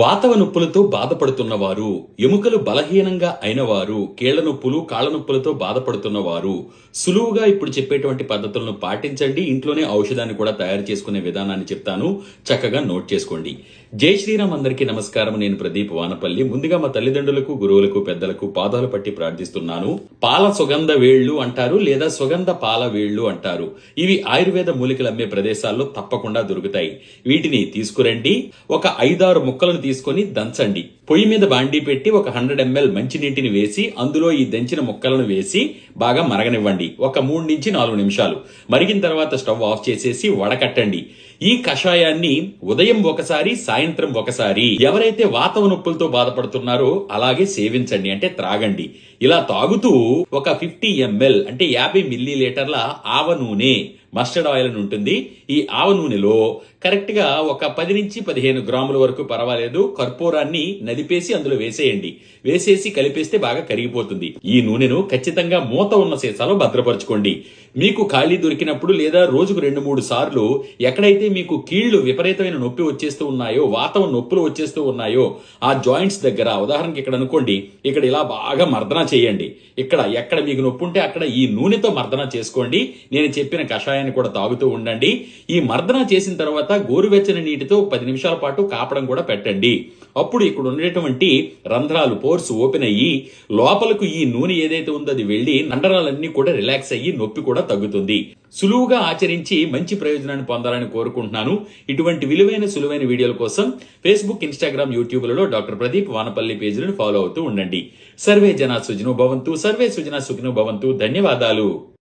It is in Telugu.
వాతవ నొప్పులతో బాధపడుతున్నవారు ఎముకలు బలహీనంగా అయినవారు కీళ్ళ నొప్పులు కాళ్ళ నొప్పులతో బాధపడుతున్నవారు సులువుగా ఇప్పుడు చెప్పేటువంటి పద్ధతులను పాటించండి. ఇంట్లోనే ఔషధాన్ని కూడా తయారు చేసుకునే విధానాన్ని చెప్తాను. చక్కగా నోట్ చేసుకోండి. జై శ్రీరామ్ అందరికీ నమస్కారం. నేను ప్రదీప్ వానపల్లి. ముందుగా మా తల్లిదండ్రులకు గురువులకు పెద్దలకు పాదాలు పట్టి ప్రార్థిస్తున్నాను. పాల సుగంధ వేళ్ళు అంటారు లేదా సుగంధ పాల వేళ్ళు అంటారు. ఇవి ఆయుర్వేద మూలికలు అమ్మే ప్రదేశాల్లో తప్పకుండా దొరుకుతాయి. వీటిని తీసుకురండి. ఒక ఐదారు ముక్కలను తీసుకొని దంచండి. పొయ్యి మీద బాండీ పెట్టి ఒక హండ్రెడ్ ఎంఎల్ మంచినీటిని వేసి అందులో ఈ దంచిన ముక్కలను వేసి బాగా మరగనివ్వండి. ఒక మూడు నుంచి నాలుగు నిమిషాలు. మరిగిన తర్వాత స్టవ్ ఆఫ్ చేసేసి వడకట్టండి. ఈ కషాయాన్ని ఉదయం ఒకసారి సాయంత్రం ఒకసారి ఎవరైతే వాతవ నొప్పులతో బాధపడుతున్నారో అలాగే సేవించండి. అంటే త్రాగండి. ఇలా తాగుతూ ఒక ఫిఫ్టీ ఎంఎల్ అంటే యాభై మిల్లీ లీటర్ల ఆవ నూనె మస్టర్డ్ ఆయిల్ అని ఉంటుంది. ఈ ఆవ నూనెలో కరెక్ట్గా ఒక పది నుంచి పదిహేను గ్రాముల వరకు పర్వాలేదు. కర్పూరాన్ని నదిపేసి అందులో వేసేయండి. వేసేసి కలిపేస్తే బాగా కరిగిపోతుంది. ఈ నూనెను ఖచ్చితంగా మూత ఉన్న సీసాలో భద్రపరచుకోండి. మీకు ఖాళీ దొరికినప్పుడు లేదా రోజుకు రెండు మూడు సార్లు ఎక్కడైతే మీకు కీళ్ళు విపరీతమైన నొప్పి వచ్చేస్తూ ఉన్నాయో వాతం నొప్పులు వచ్చేస్తూ ఉన్నాయో ఆ జాయింట్స్ దగ్గర ఉదాహరణకి ఇక్కడ అనుకోండి. ఇక్కడ ఇలా బాగా మర్దన చేయండి. ఇక్కడ ఎక్కడ మీకు నొప్పి ఉంటే అక్కడ ఈ నూనెతో మర్దన చేసుకోండి. నేను చెప్పిన కషాయం కషాయాన్ని కూడా తాగుతూ ఉండండి. ఈ మర్దన చేసిన తర్వాత గోరువెచ్చని నీటితో పది నిమిషాల పాటు కాపడం కూడా పెట్టండి. అప్పుడు ఇక్కడ ఉండేటువంటి రంధ్రాలు పోర్స్ ఓపెన్ అయ్యి లోపలకు ఈ నూనె ఏదైతే ఉందో అది వెళ్ళి నండరాలన్నీ కూడా రిలాక్స్ అయ్యి నొప్పి కూడా తగ్గుతుంది. సులువుగా ఆచరించి మంచి ప్రయోజనాన్ని పొందాలని కోరుకుంటున్నాను. ఇటువంటి విలువైన సులువైన వీడియోల కోసం ఫేస్బుక్ ఇన్స్టాగ్రామ్ యూట్యూబ్లలో డాక్టర్ ప్రదీప్ వానపల్లి పేజీలను ఫాలో అవుతూ ఉండండి. సర్వే జనా సుజనో భవంతు సర్వే సుజనా సుఖినో భవంతు. ధన్యవాదాలు.